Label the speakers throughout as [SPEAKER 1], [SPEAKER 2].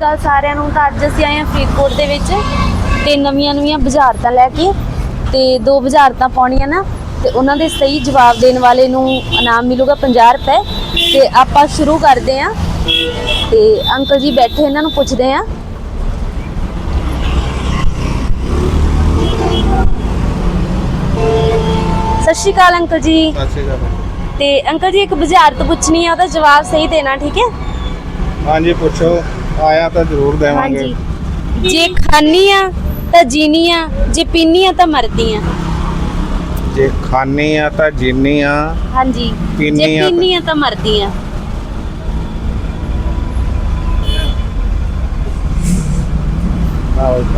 [SPEAKER 1] ਅਕਾਲ ਸਾਰਿਆਂ ਨੂੰ ਤਾਂ ਅੱਜ ਅਸੀਂ ਆਏ ਹਾਂ ਫਰੀਦਕੋਟ ਦੇ ਵਿੱਚ ਤੇ ਨਵੀਆਂ ਨਵੀਆਂ ਬੁਝਾਰਤਾਂ ਲੈ ਕੇ ਤੇ ਦੋ ਬੁਝਾਰਤਾਂ ਪਾਉਣੀਆਂ ਨਾ ਤੇ ਉਹਨਾਂ ਦੇ ਸਹੀ ਜਵਾਬ ਦੇਣ ਵਾਲੇ ਨੂੰ ਇਨਾਮ ਮਿਲੂਗਾ 50 ਰੁਪਏ। ਤੇ ਆਪਾਂ ਸ਼ੁਰੂ ਕਰਦੇ ਹਾਂ ਤੇ ਅੰਕਲ ਜੀ ਬੈਠੇ ਇਹਨਾਂ ਨੂੰ ਪੁੱਛਦੇ ਹਾਂ। ਸਤਿ ਸ਼੍ਰੀ ਅਕਾਲ ਅੰਕਲ ਜੀ। ਤੇ ਅੰਕਲ ਜੀ ਇੱਕ ਬੁਝਾਰਤ ਪੁੱਛਣੀ ਆ ਉਹਦਾ ਜਵਾਬ ਸਹੀ ਦੇਣਾ ਠੀਕ ਹੈ?
[SPEAKER 2] ਹਾਂਜੀ ਪੁੱਛੋ। ਆਇਆ ਤਾਂ ਜ਼ਰੂਰ ਦੇਵਾਂਗੇ।
[SPEAKER 1] ਹਾਂਜੀ। ਜੇ ਖਾਨੀ ਆ ਤਾਂ ਜੀਨੀ ਆ ਜੇ ਪੀਨੀ ਆ ਤਾਂ ਮਰਦੀ ਆ
[SPEAKER 2] ਜੇ ਖਾਣੀ ਆ ਤਾਂ ਜੀਨੀ ਆ
[SPEAKER 1] ਹਾਂਜੀ।
[SPEAKER 2] ਪੀਨੀ
[SPEAKER 1] ਜੇ
[SPEAKER 2] ਆ ਤਾਂ-
[SPEAKER 1] ਪੀਨੀ ਆ ਤਾਂ ਮਰਦੀ ਆ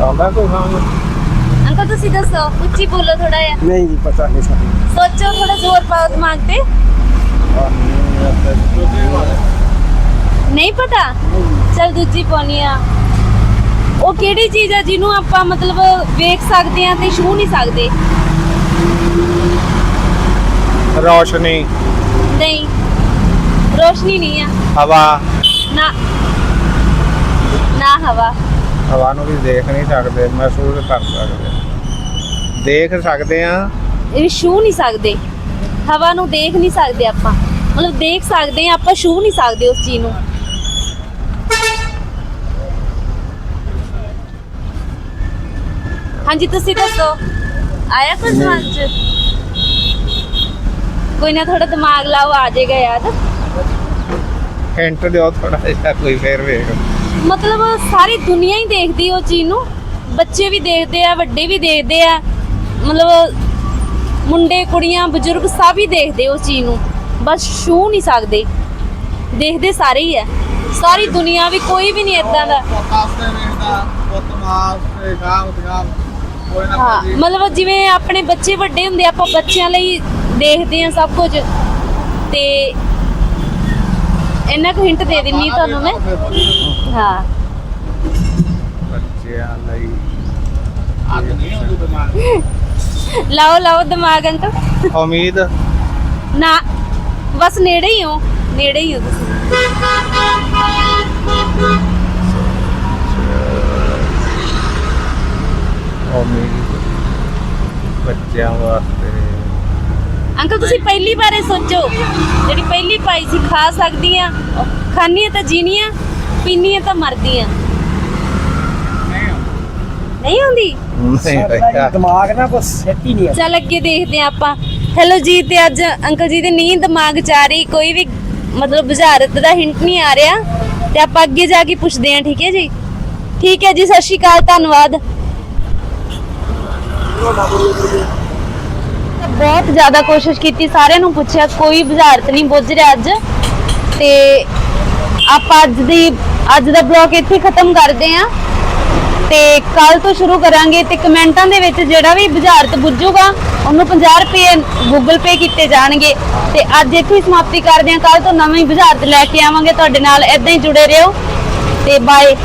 [SPEAKER 2] ਆਉਂਦਾ ਕੋਈ ਖਾਣ
[SPEAKER 1] ਅੰਕਲ ਤੁਸੀਂ ਦੱਸੋ ਉੱਚੀ ਬੋਲੋ ਥੋੜਾ ਜਿਹਾ।
[SPEAKER 3] ਨਹੀਂ ਜੀ ਪਤਾ ਨਹੀਂ ਸਾਨੂੰ।
[SPEAKER 1] ਸੋਚੋ ਥੋੜਾ ਜ਼ੋਰ ਪਾਓ ਦਿਮਾਗ ਤੇ। ਨਹੀਂ ਪਤਾ? ਚਲ ਦੂਜੀ ਪਾਉਣੀ ਆ। ਉਹ ਕਿਹੜੀ ਚੀਜ਼ ਆ ਜਿਹਨੂੰ ਆਪਾਂ ਮਤਲਬ ਵੇਖ ਸਕਦੇ ਆ ਤੇ ਛੂ ਨਹੀਂ ਸਕਦੇ?
[SPEAKER 2] ਰੌਸ਼ਨੀ।
[SPEAKER 1] ਨਹੀਂ। ਰੋਸ਼ਨੀ ਨਹੀਂ ਆ।
[SPEAKER 2] ਹਵਾ।
[SPEAKER 1] ਨਾ। ਨਾ ਹਵਾ।
[SPEAKER 2] ਹਵਾ ਨੂੰ ਵੀ ਦੇਖ ਨਹੀਂ ਸਕਦੇ ਮਹਿਸੂਸ ਕਰ ਸਕਦੇ। ਦੇਖ ਸਕਦੇ ਆ।
[SPEAKER 1] ਇਹ ਛੂ ਨਹੀਂ ਸਕਦੇ। ਹਵਾ ਨੂੰ ਦੇਖ ਨਹੀਂ ਸਕਦੇ ਆਪਾਂ। ਮਤਲਬ ਦੇਖ ਸਕਦੇ ਆ ਆਪਾਂ ਛੂ ਨਹੀਂ ਸਕਦੇ ਉਸ ਚੀਜ਼ ਨੂੰ। ਹਾਂਜੀ ਤੁਸੀਂ ਦੱਸੋ। ਆਇਆ ਕੁਝ ਦਿਮਾਗ 'ਚ? ਕੋਈ ਨਾ ਥੋੜਾ ਦਿਮਾਗ ਲਾਓ ਆ ਜਾਏਗਾ ਯਾਦ।
[SPEAKER 2] ਹਿੰਟ ਦਿਓ ਥੋੜਾ ਜਿਹਾ ਕੋਈ ਫੇਰ ਵੇਖ।
[SPEAKER 1] ਮਤਲਬ ਸਾਰੀ ਦੁਨੀਆ ਹੀ ਦੇਖਦੀ ਉਹ ਚੀਜ਼ ਨੂੰ। ਬੱਚੇ ਵੀ ਦੇਖਦੇ ਆ ਵੱਡੇ ਵੀ ਦੇਖਦੇ ਆ। ਮਤਲਬ ਮੁੰਡੇ ਕੁੜੀਆਂ ਬਜ਼ੁਰਗ ਸਭ ਹੀ ਦੇਖਦੇ ਉਸ ਚੀਜ਼ ਨੂੰ। ਬਸ ਛੂ ਨਹੀਂ ਸਕਦੇ। ਦੇਖਦੇ ਸਾਰੇ ਹੀ ਆ। ਸਾਰੀ ਦੁਨੀਆ ਵੀ ਕੋਈ ਵੀ ਨਹੀਂ ਇਦਾਂ ਦਾ। ਹਾਂ ਮਤਲਬ ਜਿਵੇਂ ਆਪਣੇ ਬੱਚੇ ਵੱਡੇ ਹੁੰਦੇ ਆਪਾਂ ਬੱਚਿਆਂ ਲਈ ਦੇਖਦੇ ਆ ਸਭ ਕੁਝ। ਤੇ ਇੰਨਾ ਕੁ ਹਿੰਟ ਦੇ ਦਿੰਨੀ ਤੁਹਾਨੂੰ ਮੈਂ। ਹਾਂ।
[SPEAKER 2] ਬੱਚਿਆਂ ਲਈ
[SPEAKER 1] ਲਾਓ ਲਾਓ ਦਿਮਾਗ ਅੰਕਲ।
[SPEAKER 2] ਉਮੀਦ?
[SPEAKER 1] ਨਾ ਬਸ ਨੇੜੇ ਹੀ ਹੋ ਨੇੜੇ ਹੀ ਹੋ ਤੁਸੀਂ।
[SPEAKER 2] ਬੱਚਿਆਂ ਵਾਸਤੇ।
[SPEAKER 1] ਅੰਕਲ ਤੁਸੀਂ ਪਹਿਲੀ ਵਾਰੇ ਸੋਚੋ। ਜਿਹੜੀ ਪਹਿਲੀ ਪਾਈ ਸੀ ਖਾ ਸਕਦੀ ਆ ਖਾਣੀ ਤਾਂ ਜੀਣੀ ਆ ਪੀਣੀ ਤਾਂ ਮਰਦੀ ਆ ਨਹੀਂ ਹੁੰਦੀ
[SPEAKER 2] ਨਹੀਂ
[SPEAKER 3] ਸਾਡਾ
[SPEAKER 2] ਭਈਆ
[SPEAKER 3] ਜੀ ਦਿਮਾਗ ਨਾ ਕੁਛ ਸੈੱਟ ਹੀ ਨਹੀਂ ਹੈ
[SPEAKER 1] ਚੱਲ ਅੱਗੇ ਦੇਖਦੇ ਆ ਆਪਾਂ। ਹੈਲੋ ਜੀ ਤੇ ਅੱਜ ਅੰਕਲ ਜੀ ਦੇ ਨਹੀਂ ਦਿਮਾਗ ਚ ਆ ਰਹੀ ਕੋਈ ਵੀ ਮਤਲਬ ਬੁਝਾਰਤ ਦਾ ਹਿੰਟ ਨਹੀਂ ਆ ਰਿਹਾ। ਤੇ ਆਪਾਂ ਅੱਗੇ ਜਾ ਕੇ ਪੁੱਛਦੇ ਆ ਠੀਕ ਹੈ ਜੀ? ਠੀਕ ਹੈ ਜੀ ਸਤਿ ਸ਼੍ਰੀ ਅਕਾਲ ਧੰਨਵਾਦ। ਬਹੁਤ ਜ਼ਿਆਦਾ ਕੋਸ਼ਿਸ਼ ਕੀਤੀ, ਸਾਰਿਆਂ ਨੂੰ ਪੁੱਛਿਆ, ਕੋਈ ਬੁਝਾਰਤ ਨਹੀਂ ਬੁੱਝ ਰਿਹਾ ਅੱਜ। ਤੇ ਆਪਾਂ ਅੱਜ ਦੀ, ਅੱਜ ਦਾ ਬਲੌਗ ਇੱਥੇ ਖਤਮ ਕਰਦੇ ਆਂ ਤੇ ਕੱਲ ਤੋਂ ਸ਼ੁਰੂ ਕਰਾਂਗੇ ਤੇ ਕਮੈਂਟਾਂ ਦੇ ਵਿੱਚ ਜਿਹੜਾ ਵੀ ਬੁਝਾਰਤ ਬੁੱਝੂਗਾ, ਉਹਨੂੰ 50 ਰੁਪਏ ਗੂਗਲ ਪੇ ਕੀਤੇ ਜਾਣਗੇ। ਤੇ ਅੱਜ ਇੱਥੇ ਹੀ ਸਮਾਪਤੀ ਕਰਦੇ ਹਾਂ। ਕੱਲ ਤੋਂ ਨਵੀਂ ਬੁਝਾਰਤ ਲੈ ਕੇ ਆਵਾਂਗੇ। ਤੁਹਾਡੇ ਨਾਲ ਇਦਾਂ ਹੀ ਜੁੜੇ ਰਹੋ। ਤੇ ਬਾਏ